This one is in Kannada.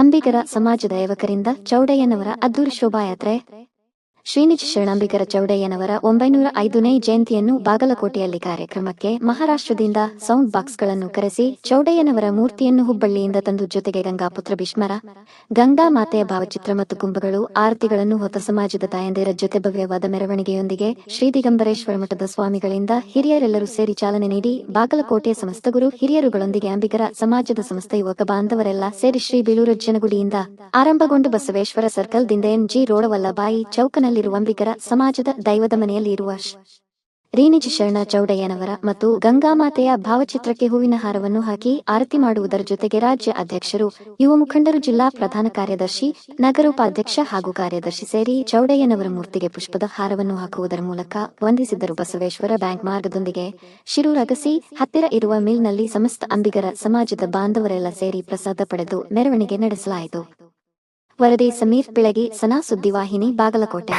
ಅಂಬಿಗರ ಸಮಾಜದ ಯುವಕರಿಂದ ಚೌಡಯ್ಯನವರ ಅದ್ದೂರಿ ಶೋಭಾಯಾತ್ರೆ. ಶ್ರೀನಿಜ ಶರಣಾಂಬಿಗರ ಚೌಡಯ್ಯನವರ ಒಂಬೈನೂರ ಐದನೇ ಜಯಂತಿಯನ್ನು ಬಾಗಲಕೋಟೆಯಲ್ಲಿ ಕಾರ್ಯಕ್ರಮಕ್ಕೆ ಮಹಾರಾಷ್ಟ್ರದಿಂದ ಸೌಂಡ್ ಬಾಕ್ಸ್ಗಳನ್ನು ಕರೆಸಿ ಚೌಡಯ್ಯನವರ ಮೂರ್ತಿಯನ್ನು ಹುಬ್ಬಳ್ಳಿಯಿಂದ ತಂದು ಜೊತೆಗೆ ಗಂಗಾಪುತ್ರ ಭೀಷ್ಮರ, ಗಂಗಾ ಮಾತೆಯ ಭಾವಚಿತ್ರ ಮತ್ತು ಕುಂಭಗಳು, ಆರತಿಗಳನ್ನು ಹೊತ್ತ ಸಮಾಜದ ತಾಯಂದಿರ ಜೊತೆ ಭವ್ಯವಾದ ಮೆರವಣಿಗೆಯೊಂದಿಗೆ ಶ್ರೀ ದಿಗಂಬರೇಶ್ವರ ಮಠದ ಸ್ವಾಮಿಗಳಿಂದ ಹಿರಿಯರೆಲ್ಲರೂ ಸೇರಿ ಚಾಲನೆ ನೀಡಿ ಬಾಗಲಕೋಟೆಯ ಸಮಸ್ತ ಗುರು, ಹಿರಿಯರುಗಳೊಂದಿಗೆ ಅಂಬಿಗರ ಸಮಾಜದ ಸಮಸ್ತ ಯುವಕ ಬಾಂಧವರೆಲ್ಲ ಸೇರಿ ಶ್ರೀ ಬೀಳೂರು ಜನಗುಡಿಯಿಂದ ಆರಂಭಗೊಂಡು ಬಸವೇಶ್ವರ ಸರ್ಕಲ್ ದಿಂದ ಎಂಜಿ ರೋಡವಲ್ಲಬಾಯಿ ಚೌಕನಲ್ಲಿರುವ ಅಂಬಿಗರ ಸಮಾಜದ ದೈವದ ಮನೆಯಲ್ಲಿ ಇರುವ ಶ್ರೀ ಶರಣ ಚೌಡಯ್ಯನವರ ಮತ್ತು ಗಂಗಾಮಾತೆಯ ಭಾವಚಿತ್ರಕ್ಕೆ ಹೂವಿನ ಹಾರವನ್ನು ಹಾಕಿ ಆರತಿ ಮಾಡುವುದರ ಜೊತೆಗೆ ರಾಜ್ಯ ಅಧ್ಯಕ್ಷರು, ಯುವ ಮುಖಂಡರು, ಜಿಲ್ಲಾ ಪ್ರಧಾನ ಕಾರ್ಯದರ್ಶಿ, ನಗರೋಪಾಧ್ಯಕ್ಷ ಹಾಗೂ ಕಾರ್ಯದರ್ಶಿ ಸೇರಿ ಚೌಡಯ್ಯನವರ ಮೂರ್ತಿಗೆ ಪುಷ್ಪದ ಹಾರವನ್ನು ಹಾಕುವುದರ ಮೂಲಕ ವಂದಿಸಿದರು. ಬಸವೇಶ್ವರ ಬ್ಯಾಂಕ್ ಮಾರ್ಗದೊಂದಿಗೆ ಶಿರೂರಗಸಿ ಹತ್ತಿರ ಇರುವ ಮಿಲ್ನಲ್ಲಿ ಸಮಸ್ತ ಅಂಬಿಗರ ಸಮಾಜದ ಬಾಂಧವರೆಲ್ಲ ಸೇರಿ ಪ್ರಸಾದ ಪಡೆದು ಮೆರವಣಿಗೆ ನಡೆಸಲಾಯಿತು. ವರದಿ ಸಮೀರ್ ಬೆಳಗಿ ಸನಾ ಸುದ್ದಿವಾಹಿನಿ ಬಾಗಲಕೋಟೆ.